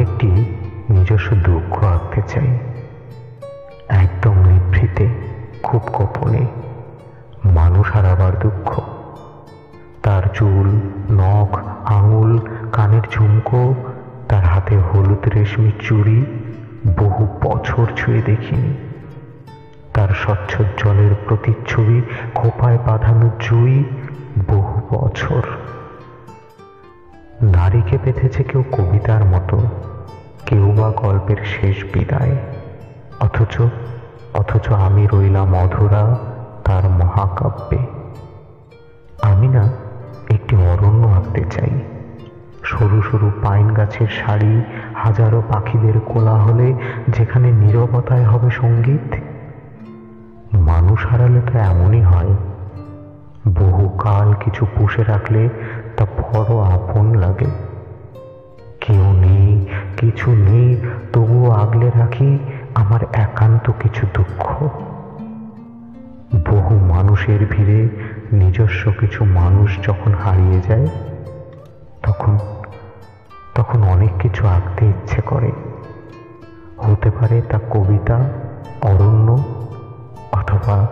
একটি নিজস্ব দুঃখ আঁকতে চাই। একদম নিভৃতে, খুব গোপনে। মানুষ হারাবার দুঃখ। তার চুল, নখ, আঙুল, কানের ঝুমকো, তার হাতে হলুদ রেশমি চুড়ি বহু বছর ছুঁয়ে দেখিনি। তার স্বচ্ছ জলের প্রতিচ্ছবি, খোপায় বাঁধানো জুই নারীকে পেতেছে কেউ কবিতার মতো, কেউ বা গল্পের শেষ বিদায়। অথচ অথচ আমি রইলাম অধরা তার মহাকাব্যে। আমি না একটি অরণ্য আঁকতে চাই। সরু সরু পাইন গাছের শাড়ি হাজারো পাখিদের কোলাহলে যেখানে নীরবতায় হবে সংগীত। মানুষ হারালে তো এমনই হয়। কিছু পুষে রাখলে তা বড় আপন লাগে। কেউ নেই, কিছু নেই, তবুও আগলে রাখি আমার একান্ত কিছু দুঃখ। বহু মানুষের ভিড়ে নিজস্ব কিছু মানুষ যখন হারিয়ে যায়, তখন তখন অনেক কিছু আঁকতে ইচ্ছে করে। হতে পারে তা কবিতা, অরণ্য, অথবা